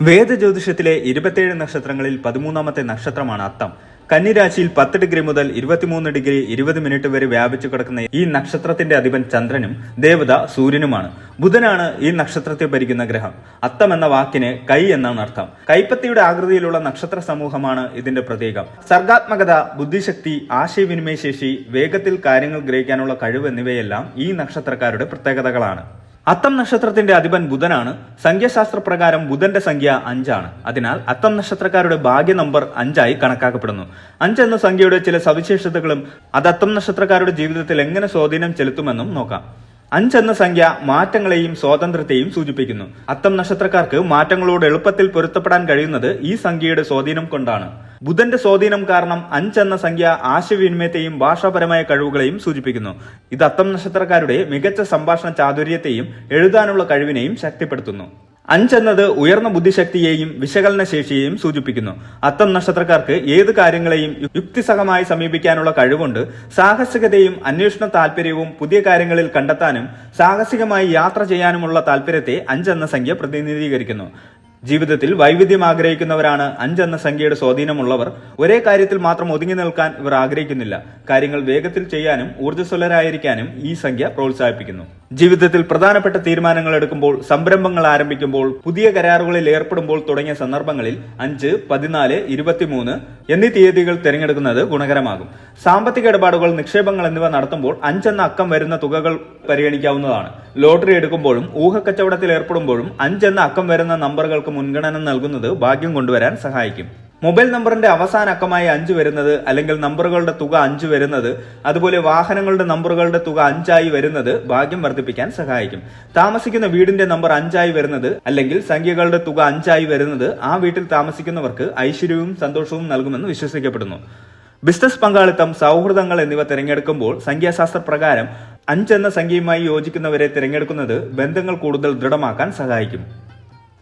വേദജ്യോതിഷത്തിലെ ഇരുപത്തിയേഴ് നക്ഷത്രങ്ങളിൽ പതിമൂന്നാമത്തെ നക്ഷത്രമാണ് അത്തം. കന്നിരാശിയിൽ പത്ത് ഡിഗ്രി മുതൽ ഇരുപത്തിമൂന്ന് ഡിഗ്രി ഇരുപത് മിനിറ്റ് വരെ വ്യാപിച്ചു കിടക്കുന്ന ഈ നക്ഷത്രത്തിന്റെ അധിപൻ ചന്ദ്രനും ദേവത സൂര്യനുമാണ്. ബുധനാണ് ഈ നക്ഷത്രത്തെ ഭരിക്കുന്ന ഗ്രഹം. അത്തം എന്ന വാക്കിന് കൈ എന്നാണ് അർത്ഥം. കൈപ്പത്തിയുടെ ആകൃതിയിലുള്ള നക്ഷത്ര സമൂഹമാണ് ഇതിന്റെ പ്രതീകം. സർഗാത്മകത ബുദ്ധിശക്തി ആശയവിനിമയശേഷി വേഗത്തിൽ കാര്യങ്ങൾ ഗ്രഹിക്കാനുള്ള കഴിവ് എന്നിവയെല്ലാം ഈ നക്ഷത്രക്കാരുടെ പ്രത്യേകതകളാണ്. അത്തം നക്ഷത്രത്തിന്റെ അധിപൻ ബുധനാണ്. സംഖ്യാശാസ്ത്ര പ്രകാരം ബുധന്റെ സംഖ്യ അഞ്ചാണ്. അതിനാൽ അത്തം നക്ഷത്രക്കാരുടെ ഭാഗ്യ നമ്പർ അഞ്ചായി കണക്കാക്കപ്പെടുന്നു. അഞ്ച് എന്ന സംഖ്യയുടെ ചില സവിശേഷതകളും അത് അത്തം നക്ഷത്രക്കാരുടെ ജീവിതത്തിൽ എങ്ങനെ സ്വാധീനം ചെലുത്തുമെന്നും നോക്കാം. അഞ്ച് എന്ന സംഖ്യ മാറ്റങ്ങളെയും സ്വാതന്ത്ര്യത്തെയും സൂചിപ്പിക്കുന്നു. അത്തം നക്ഷത്രക്കാർക്ക് മാറ്റങ്ങളോട് എളുപ്പത്തിൽ പൊരുത്തപ്പെടാൻ കഴിയുന്നത് ഈ സംഖ്യയുടെ സ്വാധീനം കൊണ്ടാണ്. ബുധന്റെ സ്വാധീനം കാരണം അഞ്ച് എന്ന സംഖ്യ ആശയവിനിമയത്തെയും ഭാഷാപരമായ കഴിവുകളെയും സൂചിപ്പിക്കുന്നു. ഇത് അത്തം നക്ഷത്രക്കാരുടെ മികച്ച സംഭാഷണ ചാതുര്യത്തെയും എഴുതാനുള്ള കഴിവിനെയും ശക്തിപ്പെടുത്തുന്നു. അഞ്ചെന്നത് ഉയർന്ന ബുദ്ധിശക്തിയെയും വിശകലന ശേഷിയെയും സൂചിപ്പിക്കുന്നു. അത്തം നക്ഷത്രക്കാർക്ക് ഏത് കാര്യങ്ങളെയും യുക്തിസഹമായി സമീപിക്കാനുള്ള കഴിവുണ്ട്. സാഹസികതയും അന്വേഷണ താല്പര്യവും പുതിയ കാര്യങ്ങളിൽ കണ്ടെത്താനും സാഹസികമായി യാത്ര ചെയ്യാനുമുള്ള താല്പര്യത്തെ അഞ്ചെന്ന സംഖ്യ പ്രതിനിധീകരിക്കുന്നു. ജീവിതത്തിൽ വൈവിധ്യം ആഗ്രഹിക്കുന്നവരാണ് അഞ്ചെന്ന സംഖ്യയുടെ സ്വാധീനമുള്ളവർ. ഒരേ കാര്യത്തിൽ മാത്രം ഒതുങ്ങി നിൽക്കാൻ ഇവർ ആഗ്രഹിക്കുന്നില്ല. കാര്യങ്ങൾ വേഗത്തിൽ ചെയ്യാനും ഊർജസ്വലരായിരിക്കാനും ഈ സംഖ്യ പ്രോത്സാഹിപ്പിക്കുന്നു. ജീവിതത്തിൽ പ്രധാനപ്പെട്ട തീരുമാനങ്ങൾ എടുക്കുമ്പോൾ സംരംഭങ്ങൾ ആരംഭിക്കുമ്പോൾ പുതിയ കരാറുകളിൽ ഏർപ്പെടുമ്പോൾ തുടങ്ങിയ സന്ദർഭങ്ങളിൽ അഞ്ച് പതിനാല് ഇരുപത്തിമൂന്ന് എന്നീ തീയതികൾ തിരഞ്ഞെടുക്കുന്നത് ഗുണകരമാകും. സാമ്പത്തിക ഇടപാടുകൾ നിക്ഷേപങ്ങൾ എന്നിവ നടത്തുമ്പോൾ അഞ്ചെന്ന അക്കം വരുന്ന തുകകൾ പരിഗണിക്കാവുന്നതാണ്. ലോട്ടറി എടുക്കുമ്പോഴും ഊഹക്കച്ചവടത്തിൽ ഏർപ്പെടുമ്പോഴും അഞ്ചെന്ന അക്കം വരുന്ന നമ്പറുകൾക്ക് മുൻഗണന നൽകുന്നത് ഭാഗ്യം കൊണ്ടുവരാൻ സഹായിക്കും. മൊബൈൽ നമ്പറിന്റെ അവസാന അക്കമായി അഞ്ച് വരുന്നത് അല്ലെങ്കിൽ നമ്പറുകളുടെ തുക അഞ്ച് വരുന്നത് അതുപോലെ വാഹനങ്ങളുടെ നമ്പറുകളുടെ തുക അഞ്ചായി വരുന്നത് ഭാഗ്യം വർദ്ധിപ്പിക്കാൻ സഹായിക്കും. താമസിക്കുന്ന വീടിന്റെ നമ്പർ അഞ്ചായി വരുന്നത് അല്ലെങ്കിൽ സംഖ്യകളുടെ തുക അഞ്ചായി വരുന്നത് ആ വീട്ടിൽ താമസിക്കുന്നവർക്ക് ഐശ്വര്യവും സന്തോഷവും നൽകുമെന്ന് വിശ്വസിക്കപ്പെടുന്നു. ബിസിനസ് പങ്കാളിത്തം സൗഹൃദങ്ങൾ എന്നിവ തിരഞ്ഞെടുക്കുമ്പോൾ സംഖ്യാശാസ്ത്ര പ്രകാരം അഞ്ചെന്ന സംഖ്യയുമായി യോജിക്കുന്നവരെ തിരഞ്ഞെടുക്കുന്നത് ബന്ധങ്ങൾ കൂടുതൽ ദൃഢമാക്കാൻ സഹായിക്കും.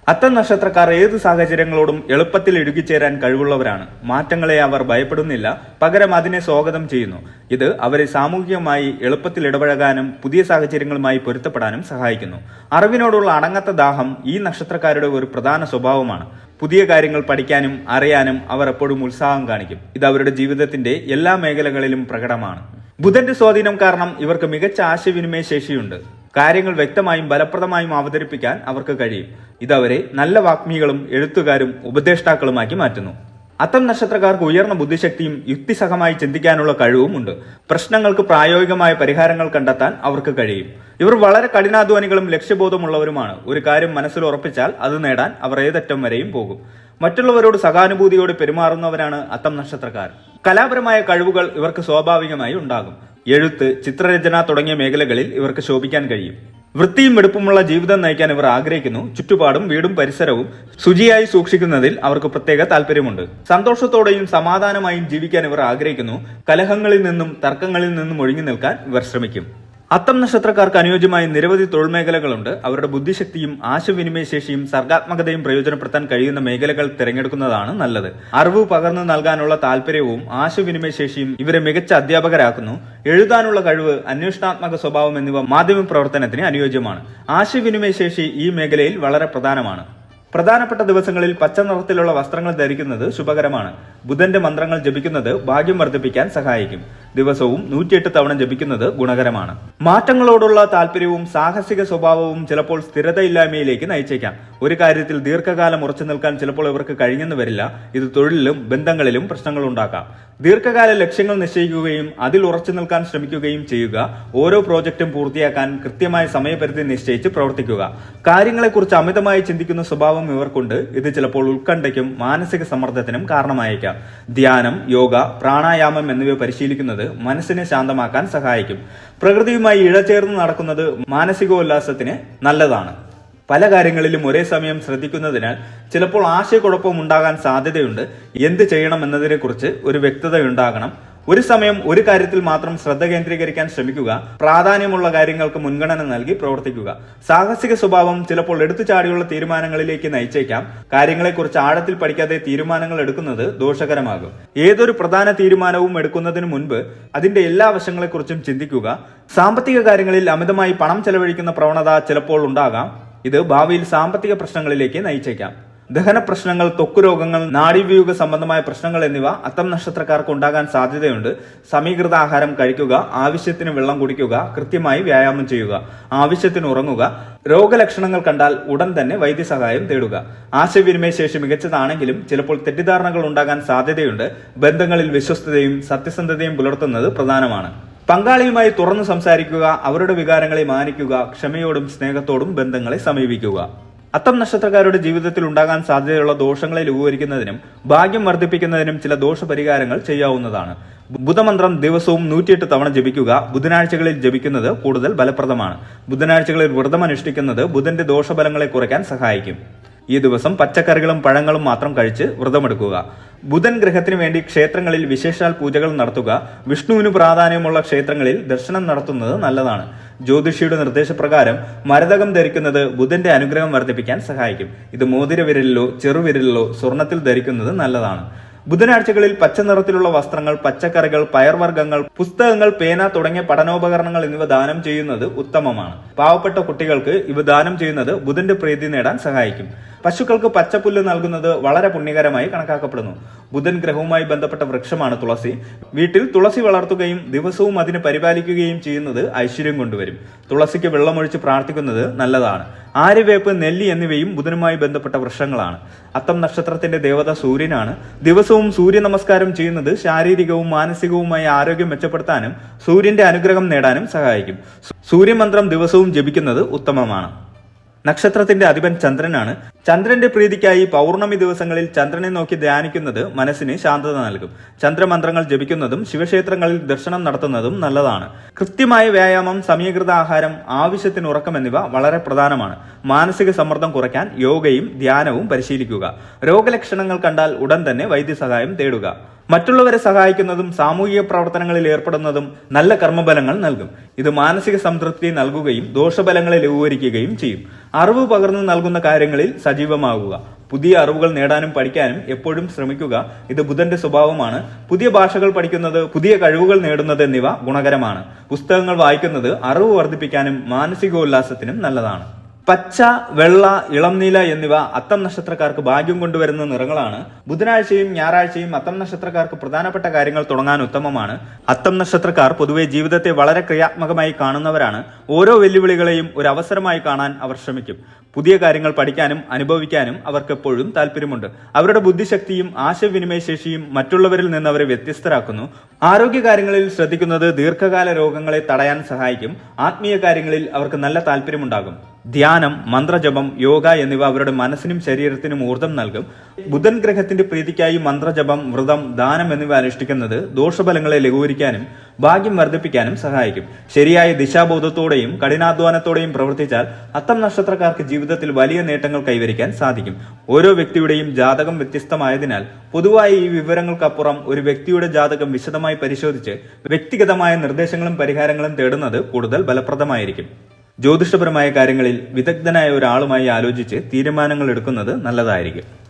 അത്തം നക്ഷത്രക്കാർ ഏത് സാഹചര്യങ്ങളോടും എളുപ്പത്തിൽ ഇടുകിച്ചേരാൻ കഴിവുള്ളവരാണ്. മാറ്റങ്ങളെ അവർ ഭയപ്പെടുന്നില്ല. പകരം അതിനെ സ്വാഗതം ചെയ്യുന്നു. ഇത് അവരെ സാമൂഹികമായി എളുപ്പത്തിൽ ഇടപഴകാനും പുതിയ സാഹചര്യങ്ങളുമായി പൊരുത്തപ്പെടാനും സഹായിക്കുന്നു. അറിവിനോടുള്ള അടങ്ങാത്ത ദാഹം ഈ നക്ഷത്രക്കാരുടെ ഒരു പ്രധാന സ്വഭാവമാണ്. പുതിയ കാര്യങ്ങൾ പഠിക്കാനും അറിയാനും അവർ എപ്പോഴും ഉത്സാഹം കാണിക്കും. ഇത് അവരുടെ ജീവിതത്തിന്റെ എല്ലാ മേഖലകളിലും പ്രകടമാണ്. ബുധന്റെ സ്വാധീനം കാരണം ഇവർക്ക് മികച്ച ആശയവിനിമയ ശേഷിയുണ്ട്. കാര്യങ്ങൾ വ്യക്തമായും ഫലപ്രദമായും അവതരിപ്പിക്കാൻ അവർക്ക് കഴിയും. ഇതവരെ നല്ല വാഗ്മികളും എഴുത്തുകാരും ഉപദേഷ്ടാക്കളുമാക്കി മാറ്റുന്നു. അത്തം നക്ഷത്രക്കാർക്ക് ഉയർന്ന ബുദ്ധിശക്തിയും യുക്തിസഹമായി ചിന്തിക്കാനുള്ള കഴിവുമുണ്ട് പ്രശ്നങ്ങൾക്ക് പ്രായോഗികമായ പരിഹാരങ്ങൾ കണ്ടെത്താൻ അവർക്ക് കഴിയും. ഇവർ വളരെ കഠിനാധ്വാനികളും ലക്ഷ്യബോധമുള്ളവരുമാണ്. ഒരു കാര്യം മനസ്സിൽ ഉറപ്പിച്ചാൽ അത് നേടാൻ അവർ ഏതറ്റം വരെയും പോകും. മറ്റുള്ളവരോട് സഹാനുഭൂതിയോടെ പെരുമാറുന്നവരാണ് അത്തം നക്ഷത്രക്കാർ. കലാപരമായ കഴിവുകൾ ഇവർക്ക് സ്വാഭാവികമായി ഉണ്ടാകും. എഴുത്ത് ചിത്രരചന തുടങ്ങിയ മേഖലകളിൽ ഇവർക്ക് ശോഭിക്കാൻ കഴിയും. വൃത്തിയും വെടുപ്പുമുള്ള ജീവിതം നയിക്കാൻ ഇവർ ആഗ്രഹിക്കുന്നു. ചുറ്റുപാടും വീടും പരിസരവും ശുചിയായി സൂക്ഷിക്കുന്നതിൽ അവർക്ക് പ്രത്യേക താല്പര്യമുണ്ട് സന്തോഷത്തോടെയും സമാധാനമായും ജീവിക്കാൻ ഇവർ ആഗ്രഹിക്കുന്നു. കലഹങ്ങളിൽ നിന്നും തർക്കങ്ങളിൽ നിന്നും ഒഴിഞ്ഞു നിൽക്കാൻ ഇവർ ശ്രമിക്കും. അത്തം നക്ഷത്രക്കാർക്ക് അനുയോജ്യമായ നിരവധി തൊഴിൽ മേഖലകളുണ്ട് അവരുടെ ബുദ്ധിശക്തിയും ആശയവിനിമയശേഷിയും സർഗാത്മകതയും പ്രയോജനപ്പെടുത്താൻ കഴിയുന്ന മേഖലകൾ തിരഞ്ഞെടുക്കുന്നതാണ് നല്ലത്. അറിവ് പകർന്നു നൽകാനുള്ള താല്പര്യവും ആശയവിനിമയശേഷിയും ഇവരെ മികച്ച അധ്യാപകരാക്കുന്നു. എഴുതാനുള്ള കഴിവ് അന്വേഷണാത്മക സ്വഭാവം എന്നിവ മാധ്യമ പ്രവർത്തനത്തിന് അനുയോജ്യമാണ്. ആശയവിനിമയശേഷി ഈ മേഖലയിൽ വളരെ പ്രധാനമാണ്. പ്രധാനപ്പെട്ട ദിവസങ്ങളിൽ പച്ച നിറത്തിലുള്ള വസ്ത്രങ്ങൾ ധരിക്കുന്നത് ശുഭകരമാണ്. ബുധന്റെ മന്ത്രങ്ങൾ ജപിക്കുന്നത് ഭാഗ്യം വർദ്ധിപ്പിക്കാൻ സഹായിക്കും. ദിവസവും നൂറ്റിയെട്ട് തവണ ജപിക്കുന്നത് ഗുണകരമാണ്. മാറ്റങ്ങളോടുള്ള താല്പര്യവും സാഹസിക സ്വഭാവവും ചിലപ്പോൾ സ്ഥിരതയില്ലായ്മയിലേക്ക് നയിച്ചേക്കാം. ഒരു കാര്യത്തിൽ ദീർഘകാലം ഉറച്ചു നിൽക്കാൻ ചിലപ്പോൾ ഇവർക്ക് കഴിഞ്ഞെന്ന് വരില്ല. ഇത് തൊഴിലിലും ബന്ധങ്ങളിലും പ്രശ്നങ്ങൾ ഉണ്ടാക്കാം. ദീർഘകാല ലക്ഷ്യങ്ങൾ നിശ്ചയിക്കുകയും അതിൽ ഉറച്ചു നിൽക്കാൻ ശ്രമിക്കുകയും ചെയ്യുക. ഓരോ പ്രോജക്റ്റും പൂർത്തിയാക്കാൻ കൃത്യമായ സമയപരിധി നിശ്ചയിച്ച് പ്രവർത്തിക്കുക. കാര്യങ്ങളെക്കുറിച്ച് അമിതമായി ചിന്തിക്കുന്ന സ്വഭാവം ഇവർക്കുണ്ട്. ഇത് ചിലപ്പോൾ ഉത്കണ്ഠയ്ക്കും മാനസിക സമ്മർദ്ദത്തിനും കാരണമായേക്കാം. ധ്യാനം യോഗ പ്രാണായാമം എന്നിവ പരിശീലിക്കുന്നത് മനസ്സിനെ ശാന്തമാക്കാൻ സഹായിക്കും. പ്രകൃതിയുമായി ഇഴചേർന്ന് നടക്കുന്നത് മാനസികോല്ലാസത്തിന് നല്ലതാണ്. പല കാര്യങ്ങളിലും ഒരേ സമയം ശ്രദ്ധിക്കുന്നതിനാൽ ചിലപ്പോൾ ആശയക്കുഴപ്പം ഉണ്ടാകാൻ സാധ്യതയുണ്ട്. എന്ത് ചെയ്യണം എന്നതിനെക്കുറിച്ച് ഒരു വ്യക്തത ഉണ്ടാകണം. ഒരു സമയം ഒരു കാര്യത്തിൽ മാത്രം ശ്രദ്ധ കേന്ദ്രീകരിക്കാൻ ശ്രമിക്കുക. പ്രാധാന്യമുള്ള കാര്യങ്ങൾക്ക് മുൻഗണന നൽകി പ്രവർത്തിക്കുക. സാഹസിക സ്വഭാവം ചിലപ്പോൾ എടുത്തുചാടിയുള്ള തീരുമാനങ്ങളിലേക്ക് നയിച്ചേക്കാം. കാര്യങ്ങളെക്കുറിച്ച് ആഴത്തിൽ പഠിക്കാതെ തീരുമാനങ്ങൾ എടുക്കുന്നത് ദോഷകരമാകും. ഏതൊരു പ്രധാന തീരുമാനവും എടുക്കുന്നതിന് മുൻപ് അതിന്റെ എല്ലാ വശങ്ങളെക്കുറിച്ചും ചിന്തിക്കുക. സാമ്പത്തിക കാര്യങ്ങളിൽ അമിതമായി പണം ചെലവഴിക്കുന്ന പ്രവണത ചിലപ്പോൾ ഉണ്ടാകാം. ഇത് ഭാവിയിൽ സാമ്പത്തിക പ്രശ്നങ്ങളിലേക്ക് നയിച്ചേക്കാം. ദഹന പ്രശ്നങ്ങൾ ത്വക്ക് രോഗങ്ങൾ നാഡീവ്യൂഹ സംബന്ധമായ പ്രശ്നങ്ങൾ എന്നിവ അത്തം നക്ഷത്രക്കാർക്ക് ഉണ്ടാകാൻ സാധ്യതയുണ്ട്. സമീകൃത ആഹാരം കഴിക്കുക ആവശ്യത്തിന് വെള്ളം കുടിക്കുക കൃത്യമായി വ്യായാമം ചെയ്യുക ആവശ്യത്തിന് ഉറങ്ങുക രോഗലക്ഷണങ്ങൾ കണ്ടാൽ ഉടൻ തന്നെ വൈദ്യസഹായം തേടുക. ആശയവിനിമയ ശേഷി മികച്ചതാണെങ്കിലും ചിലപ്പോൾ തെറ്റിദ്ധാരണകൾ ഉണ്ടാകാൻ സാധ്യതയുണ്ട്. ബന്ധങ്ങളിൽ വിശ്വസ്തതയും സത്യസന്ധതയും പുലർത്തുന്നത് പ്രധാനമാണ്. പങ്കാളിയുമായി തുറന്നു സംസാരിക്കുക അവരുടെ വികാരങ്ങളെ മാനിക്കുക ക്ഷമയോടും സ്നേഹത്തോടും ബന്ധങ്ങളെ സമീപിക്കുക. അത്തം നക്ഷത്രക്കാരുടെ ജീവിതത്തിൽ ഉണ്ടാകാൻ സാധ്യതയുള്ള ദോഷങ്ങളെ ലഘൂകരിക്കുന്നതിനും ഭാഗ്യം വർദ്ധിപ്പിക്കുന്നതിനും ചില ദോഷപരിഹാരങ്ങൾ ചെയ്യാവുന്നതാണ്. ബുധമന്ത്രം ദിവസവും നൂറ്റിയെട്ട് തവണ ജപിക്കുക ബുധനാഴ്ചകളിൽ ജപിക്കുന്നത് കൂടുതൽ ഫലപ്രദമാണ്. ബുധനാഴ്ചകളിൽ വ്രതം അനുഷ്ഠിക്കുന്നത് ബുധന്റെ ദോഷഫലങ്ങളെ കുറയ്ക്കാൻ സഹായിക്കും. ഈ ദിവസം പച്ചക്കറികളും പഴങ്ങളും മാത്രം കഴിച്ച് വ്രതമെടുക്കുക. ബുധൻ ഗ്രഹത്തിനു വേണ്ടി ക്ഷേത്രങ്ങളിൽ വിശേഷാൽ പൂജകൾ നടത്തുക. വിഷ്ണുവിന് പ്രാധാന്യമുള്ള ക്ഷേത്രങ്ങളിൽ ദർശനം നടത്തുന്നത് നല്ലതാണ്. ജ്യോതിഷിയുടെ നിർദ്ദേശപ്രകാരം മരതകം ധരിക്കുന്നത് ബുധന്റെ അനുഗ്രഹം വർദ്ധിപ്പിക്കാൻ സഹായിക്കും. ഇത് മോതിര വിരലിലോ ചെറുവിരലിലോ സ്വർണത്തിൽ ധരിക്കുന്നത് നല്ലതാണ്. ബുധനാഴ്ചകളിൽ പച്ച നിറത്തിലുള്ള വസ്ത്രങ്ങൾ പച്ചക്കറികൾ പയർവർഗങ്ങൾ പുസ്തകങ്ങൾ പേന തുടങ്ങിയ പഠനോപകരണങ്ങൾ എന്നിവ ദാനം ചെയ്യുന്നത് ഉത്തമമാണ്. പാവപ്പെട്ട കുട്ടികൾക്ക് ഇവ ദാനം ചെയ്യുന്നത് ബുധന്റെ പ്രീതി നേടാൻ സഹായിക്കും. പശുക്കൾക്ക് പച്ചപ്പുല്ല് നൽകുന്നത് വളരെ പുണ്യകരമായി കണക്കാക്കപ്പെടുന്നു. ബുധൻ ഗ്രഹവുമായി ബന്ധപ്പെട്ട വൃക്ഷമാണ് തുളസി. വീട്ടിൽ തുളസി വളർത്തുകയും ദിവസവും അതിനെ പരിപാലിക്കുകയും ചെയ്യുന്നത് ഐശ്വര്യം കൊണ്ടുവരും. തുളസിക്ക് വെള്ളമൊഴിച്ച് പ്രാർത്ഥിക്കുന്നത് നല്ലതാണ്. ആര്യവേപ്പ് നെല്ലി എന്നിവയും ബുധനുമായി ബന്ധപ്പെട്ട വൃക്ഷങ്ങളാണ്. അത്തം നക്ഷത്രത്തിന്റെ ദേവത സൂര്യനാണ്. ദിവസവും സൂര്യ നമസ്കാരം ചെയ്യുന്നത് ശാരീരികവും മാനസികവുമായ ആരോഗ്യം മെച്ചപ്പെടുത്താനും സൂര്യന്റെ അനുഗ്രഹം നേടാനും സഹായിക്കും. സൂര്യമന്ത്രം ദിവസവും ജപിക്കുന്നത് ഉത്തമമാണ്. നക്ഷത്രത്തിന്റെ അധിപൻ ചന്ദ്രനാണ്. ചന്ദ്രന്റെ പ്രീതിക്കായി പൗർണമി ദിവസങ്ങളിൽ ചന്ദ്രനെ നോക്കി ധ്യാനിക്കുന്നത് മനസ്സിന് ശാന്തത നൽകും. ചന്ദ്രമന്ത്രങ്ങൾ ജപിക്കുന്നതും ശിവക്ഷേത്രങ്ങളിൽ ദർശനം നടത്തുന്നതും നല്ലതാണ്. കൃത്യമായ വ്യായാമം സമീകൃത ആഹാരം ആവശ്യത്തിന് ഉറക്കം എന്നിവ വളരെ പ്രധാനമാണ്. മാനസിക സമ്മർദ്ദം കുറയ്ക്കാൻ യോഗയും ധ്യാനവും പരിശീലിക്കുക. രോഗലക്ഷണങ്ങൾ കണ്ടാൽ ഉടൻ തന്നെ വൈദ്യസഹായം തേടുക. മറ്റുള്ളവരെ സഹായിക്കുന്നതും സാമൂഹിക പ്രവർത്തനങ്ങളിൽ ഏർപ്പെടുന്നതും നല്ല കർമ്മബലങ്ങൾ നൽകും. ഇത് മാനസിക സംതൃപ്തി നൽകുകയും ദോഷബലങ്ങളെ ലഘൂകരിക്കുകയും ചെയ്യും. അറിവ് പകർന്നു നൽകുന്ന കാര്യങ്ങളിൽ സജീവമാകുക. പുതിയ അറിവുകൾ നേടാനും പഠിക്കാനും എപ്പോഴും ശ്രമിക്കുക. ഇത് ബുധന്റെ സ്വഭാവമാണ്. പുതിയ ഭാഷകൾ പഠിക്കുന്നത് പുതിയ കഴിവുകൾ നേടുന്നത് എന്നിവ ഗുണകരമാണ്. പുസ്തകങ്ങൾ വായിക്കുന്നത് അറിവ് വർദ്ധിപ്പിക്കാനും മാനസികോല്ലാസത്തിനും നല്ലതാണ്. പച്ച വെള്ള ഇളം നീല എന്നിവ അത്തം നക്ഷത്രക്കാർക്ക് ഭാഗ്യം കൊണ്ടുവരുന്ന നിറങ്ങളാണ്. ബുധനാഴ്ചയും ഞായറാഴ്ചയും അത്തം നക്ഷത്രക്കാർക്ക് പ്രധാനപ്പെട്ട കാര്യങ്ങൾ തുടങ്ങാൻ ഉത്തമമാണ്. അത്തം നക്ഷത്രക്കാർ പൊതുവെ ജീവിതത്തെ വളരെ ക്രിയാത്മകമായി കാണുന്നവരാണ്. ഓരോ വെല്ലുവിളികളെയും ഒരു അവസരമായി കാണാൻ അവർ ശ്രമിക്കും. പുതിയ കാര്യങ്ങൾ പഠിക്കാനും അനുഭവിക്കാനും അവർക്ക് എപ്പോഴും താല്പര്യമുണ്ട്. അവരുടെ ബുദ്ധിശക്തിയും ആശയവിനിമയ ശേഷിയും മറ്റുള്ളവരിൽ നിന്ന് അവരെ വ്യത്യസ്തരാക്കുന്നു. ആരോഗ്യ കാര്യങ്ങളിൽ ശ്രദ്ധിക്കുന്നത് ദീർഘകാല രോഗങ്ങളെ തടയാൻ സഹായിക്കും. ആത്മീയ കാര്യങ്ങളിൽ അവർക്ക് നല്ല താല്പര്യമുണ്ടാകും. ധ്യാനം മന്ത്രജപം യോഗ എന്നിവ അവരുടെ മനസ്സിനും ശരീരത്തിനും ഊർജം നൽകും. ബുധൻ ഗ്രഹത്തിന്റെ പ്രീതിക്കായി മന്ത്രജപം വ്രതം ദാനം എന്നിവ അനുഷ്ഠിക്കുന്നത് ദോഷഫലങ്ങളെ ലഘൂകരിക്കാനും ഭാഗ്യം വർദ്ധിപ്പിക്കാനും സഹായിക്കും. ശരിയായ ദിശാബോധത്തോടെയും കഠിനാധ്വാനത്തോടെയും പ്രവർത്തിച്ചാൽ അത്തം നക്ഷത്രക്കാർക്ക് ജീവിതത്തിൽ വലിയ നേട്ടങ്ങൾ കൈവരിക്കാൻ സാധിക്കും. ഓരോ വ്യക്തിയുടെയും ജാതകം വ്യത്യസ്തമായതിനാൽ പൊതുവായി ഈ വിവരങ്ങൾക്കപ്പുറം ഒരു വ്യക്തിയുടെ ജാതകം വിശദമായി പരിശോധിച്ച് വ്യക്തിഗതമായ നിർദ്ദേശങ്ങളും പരിഹാരങ്ങളും തേടുന്നത് കൂടുതൽ ഫലപ്രദമായിരിക്കും. ജ്യോതിഷപരമായ കാര്യങ്ങളിൽ വിദഗ്ധനായ ഒരാളുമായി ആലോചിച്ച് തീരുമാനങ്ങൾ എടുക്കുന്നത് നല്ലതായിരിക്കും.